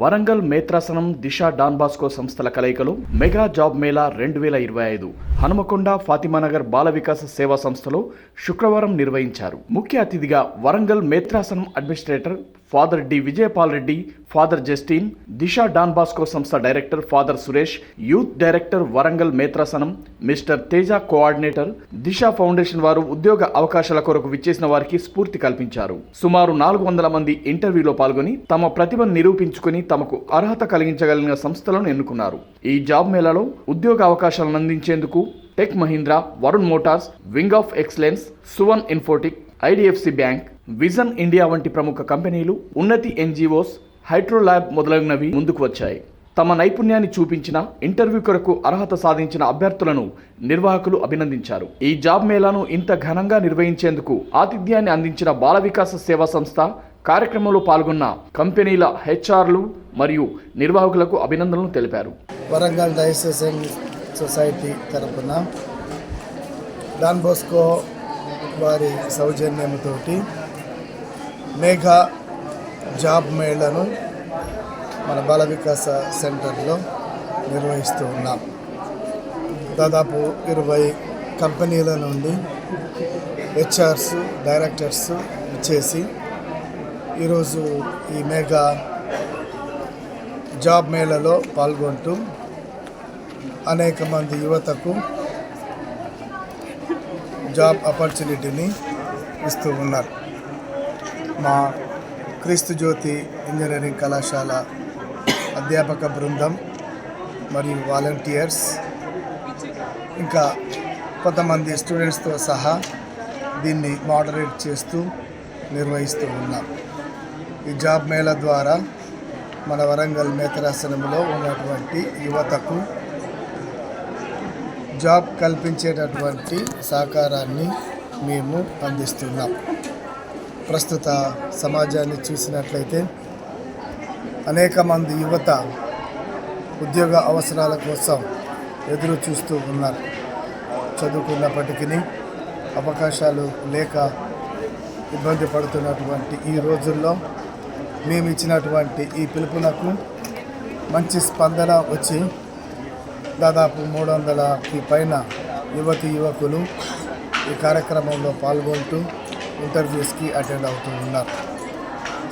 వరంగల్ మేత్రాసనం Disha Don Bosco సంస్థల కలయికలో మెగా జాబ్ మేళా రెండు వేల ఇరవై ఐదు. హనుమకొండ ఫాతిమానగర్ బాల వికాస సేవా సంస్థలో శుక్రవారం నిర్వహించారు. ముఖ్య అతిథిగా Warangal మేత్రాసనం administrator father D Vijayapal Reddy father Justin Disha Don Bosco సంస్థ director father Suresh youth director Warangal మేత్రాసనం mister Teja coordinator Disha foundation వారు ఉద్యోగ అవకాశాల కొరకు విచ్చేసిన వారికి స్ఫూర్తి కల్పించారు. సుమారు నాలుగు వందల మంది ఇంటర్వ్యూలో పాల్గొని తమ ప్రతిభను నిరూపించుకుని తమకు అర్హత కలిగించగలిగిన సంస్థలను ఎన్నుకున్నారు. ఈ జాబ్ మేళాలో ఉద్యోగ అవకాశాలను అందించేందుకు Tech Mahindra Varun motors wing of excellence సువన్ ఇన్ఫోటిక్ IDFC bank Vision India వంటి ప్రముఖ కంపెనీలు ఉన్నతి ఎన్జిఓస్ హైడ్రో ల్యాబ్ మొదలగునవి ముందుకు వచ్చాయి. తమ నైపుణ్యాన్ని చూపించిన ఇంటర్వ్యూ కొరకు అర్హత సాధించిన అభ్యర్థులను నిర్వాహకులు అభినందించారు. ఈ జాబ్ మేళాను ఇంత ఘనంగా నిర్వహించేందుకు ఆతిథ్యాన్ని అందించిన బాల వికాస సేవా సంస్థ కార్యక్రమంలో పాల్గొన్న కంపెనీల హెచ్ఆర్లు మరియు నిర్వాహకులకు అభినందనలు తెలిపారు. వరంగల్ డైసెసింగ్ సొసైటీ తరపున డాన్ బోస్కో వారి సౌజన్యంతో మేఘా జాబ్ మేళను మన బాల వికాస సెంటర్లో నిర్వహిస్తూ ఉన్నాం. దాదాపు ఇరవై కంపెనీల నుండి హెచ్ఆర్స్ డైరెక్టర్స్ ఇచ్చేసి ఈరోజు ఈ మేఘా జాబ్ మేళలో పాల్గొంటూ అనేక మంది యువతకు జాబ్ ఆపర్చునిటీని ఇస్తూ ఉన్నారు. మా క్రీస్తు జ్యోతి ఇంజనీరింగ్ కళాశాల అధ్యాపక బృందం మరియు వాలంటీర్స్ ఇంకా కొంతమంది స్టూడెంట్స్తో సహా దీన్ని మోడరేట్ చేస్తూ నిర్వహిస్తూ ఉన్నాం. ఈ జాబ్ మేళ ద్వారా మన వరంగల్ మేతరాసనంలో ఉన్నటువంటి యువతకు జాబ్ కల్పించేటటువంటి సహకారాన్ని మేము అందిస్తున్నాం. ప్రస్తుత సమాజాన్ని చూసినట్లయితే అనేక మంది యువత ఉద్యోగ అవసరాల కోసం ఎదురు చూస్తూ ఉన్నారు. చదువుకున్నప్పటికీ అవకాశాలు లేక ఇబ్బంది పడుతున్నటువంటి ఈ రోజుల్లో మేము ఇచ్చినటువంటి ఈ పిలుపునకు మంచి స్పందన వచ్చి దాదాపు మూడు వందలకి పైన యువతి యువకులు ఈ కార్యక్రమంలో పాల్గొంటూ ఇంటర్వ్యూస్కి అటెండ్ అవుతూ ఉన్నారు.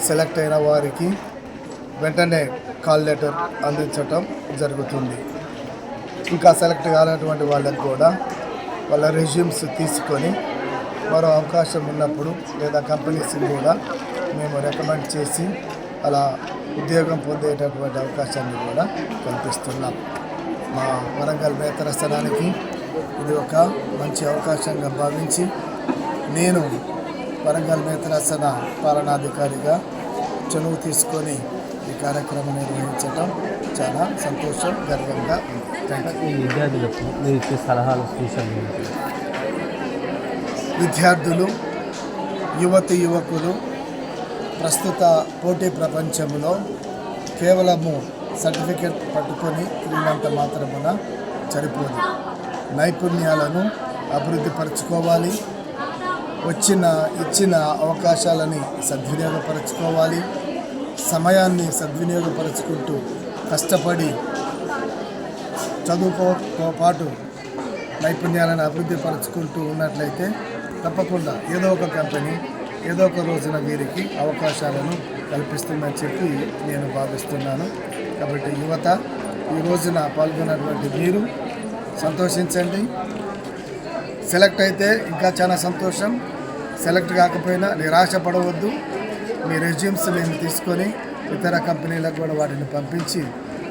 సెలెక్ట్ అయిన వారికి వెంటనే కాల్ లెటర్ అందించటం జరుగుతుంది. ఇంకా సెలెక్ట్ కానటువంటి వాళ్ళకు కూడా వాళ్ళ రెజ్యూమ్స్ తీసుకొని మరో అవకాశం ఉన్నప్పుడు లేదా కంపెనీస్ కూడా మేము రికమెండ్ చేసి అలా ఉద్యోగం పొందేటటువంటి అవకాశాన్ని కూడా కల్పిస్తున్నాం. మా వరంగల్ వేతరస్థానానికి ఇది ఒక మంచి అవకాశంగా భావించి నేను వరంగల్ మేతరాసన పాలనాధికారిగా చనువు తీసుకొని ఈ కార్యక్రమం నిర్వహించడం చాలా సంతోషం గర్వంగా ఉంది. విద్యార్థులకు మీరు ఇచ్చే సలహాలు సూచనలు? విద్యార్థులు యువతి యువకులు ప్రస్తుత పోటీ ప్రపంచంలో కేవలము సర్టిఫికెట్ పట్టుకొని తిరిగినంత మాత్రమున సరిపోదు. నైపుణ్యాలను అభివృద్ధి పరచుకోవాలి. వచ్చిన ఇచ్చిన అవకాశాలని సద్వినియోగపరచుకోవాలి. సమయాన్ని సద్వినియోగపరచుకుంటూ కష్టపడి చదువుకోతో పాటు నైపుణ్యాలను అభివృద్ధి పరుచుకుంటూ ఉన్నట్లయితే తప్పకుండా ఏదో ఒక కంపెనీ ఏదో ఒక రోజున వీరికి అవకాశాలను కల్పిస్తుందని చెప్పి నేను భావిస్తున్నాను. కాబట్టి యువత ఈ రోజున పాల్గొన్నటువంటి మీరు సంతోషించండి. సెలెక్ట్ అయితే ఇంకా చాలా సంతోషం. సెలెక్ట్ కాకపోయినా నిరాశ పడవద్దు మీ రెజ్యూమ్స్ మేము తీసుకొని ఇతర కంపెనీలకు కూడా వాటిని పంపించి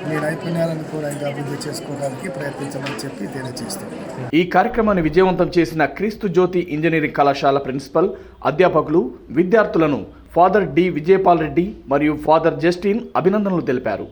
మీ నైపుణ్యాలను కూడా ఇంకా అభివృద్ధి చేసుకోవడానికి ప్రయత్నించమని చెప్పి తెలియజేస్తాం ఈ కార్యక్రమాన్ని విజయవంతం చేసిన క్రీస్తు జ్యోతి ఇంజనీరింగ్ కళాశాల ప్రిన్సిపల్ అధ్యాపకులు విద్యార్థులను ఫాదర్ డి. విజయపాల్ రెడ్డి మరియు ఫాదర్ జస్టిన్ అభినందనలు తెలిపారు.